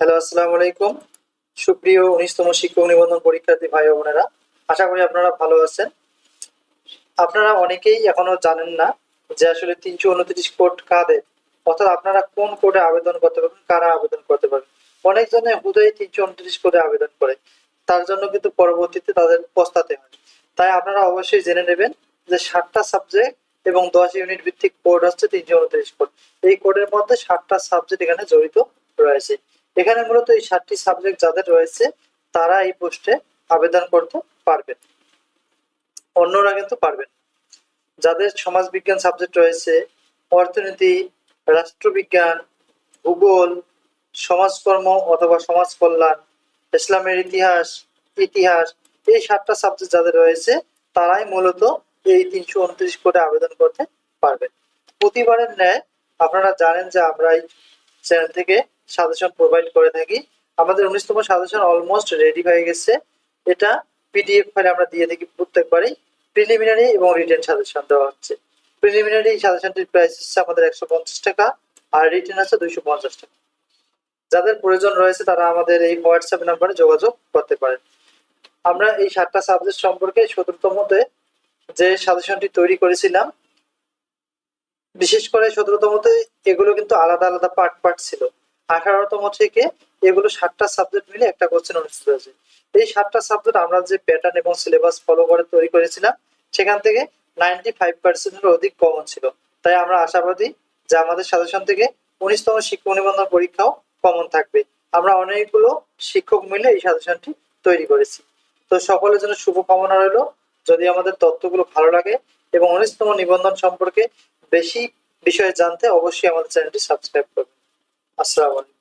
Hello, আসসালামু আলাইকুম। সুপ্রিয় উনিশতম শিক্ষক নিবন্ধন পরীক্ষার্থী ভাই বোনেরা, আশা করি আপনারা ভালো আছেন। আপনারা অনেকেই এখনও জানেন না যে আসলে তিনশো উনত্রিশ কোড কাদের, অর্থাৎ আপনারা কোন কোডে আবেদন করতে পারবেন, কারা আবেদন করতে পারবেন। অনেকজনে হুদয় তিনশো উনত্রিশ কোডে আবেদন করে, তার জন্য কিন্তু পরবর্তীতে তাদের পস্তাতে হয়। তাই আপনারা অবশ্যই জেনে নেবেন যে সাতটা সাবজেক্ট এবং দশ ইউনিট ভিত্তিক কোড হচ্ছে তিনশো উনত্রিশ কোড এই কোডের মধ্যে সাতটা সাবজেক্ট এখানে জড়িত রয়েছে। এখানে মূলত এই সাতটি সাবজেক্ট যাদের রয়েছে, তারা এই পোস্টে আবেদন করতে পারবেন অন্যরা কিন্তু পারবেন। যাদের সমাজবিজ্ঞান সাবজেক্ট রয়েছে, অর্থনীতি, রাষ্ট্রবিজ্ঞান, ভূগোল, সমাজকর্ম অথবা সমাজ কল্যাণ ইসলামের ইতিহাস ইতিহাস, এই সাতটা সাবজেক্ট যাদের রয়েছে, তারাই মূলত এই তিনশো উনত্রিশ কোডে আবেদন করতে পারবেন প্রতিবারের ন্যায় আপনারা জানেন যে আমরা এই চ্যানেল থেকে সাজেশন প্রোভাইড করে থাকি। আমাদের উনিশতম সাজেশন অলমোস্ট রেডি হয়ে গেছে। এটা পিডিএফ ফাইলে আমরা দিয়ে থাকি প্রত্যেকবারই। প্রিলিমিনারি এবং রিটেন সাজেশন দেওয়া হচ্ছে। প্রিলিমিনারি সাজেশনটির প্রাইস হচ্ছে আমাদের একশো পঞ্চাশ টাকা, আর রিটেন আছে দুইশো পঞ্চাশ টাকা। যাদের প্রয়োজন রয়েছে তারা আমাদের এই হোয়াটসঅ্যাপ নাম্বারে যোগাযোগ করতে পারেন। আমরা এই সাতটা সাবজেক্ট সম্পর্কে সতেরোতমতে যে সাজেশনটি তৈরি করেছিলাম, বিশেষ করে সতেরোতমতে এগুলো কিন্তু আলাদা আলাদা পার্ট পার্ট ছিল। আঠারোতম থেকে এগুলো সাতটা সাবজেক্ট মিলে একটা কোশ্চেন অনুষ্ঠিত হয়েছে। এই সাতটা সাবজেক্ট আমরা যে প্যাটার্ন এবং সিলেবাস ফলো করে তৈরি করেছিলাম, সেখান থেকে নাইনটি ফাইভ পার্সেন্টের অধিক কমন ছিল। তাই আমরা আশাবাদী যে আমাদের সাজেশন থেকে উনিশতম শিক্ষক নিবন্ধন পরীক্ষাও কমন থাকবে। আমরা অনেকগুলো শিক্ষক মিলে এই সাজেশনটি তৈরি করেছি। তো সকলের জন্য শুভকামনা রইল। যদি আমাদের তথ্যগুলো ভালো লাগে এবং উনিশতম নিবন্ধন সম্পর্কে বেশি বিষয়ে জানতে অবশ্যই আমাদের চ্যানেলটি সাবস্ক্রাইব করবেন। আসসালামু আলাইকুম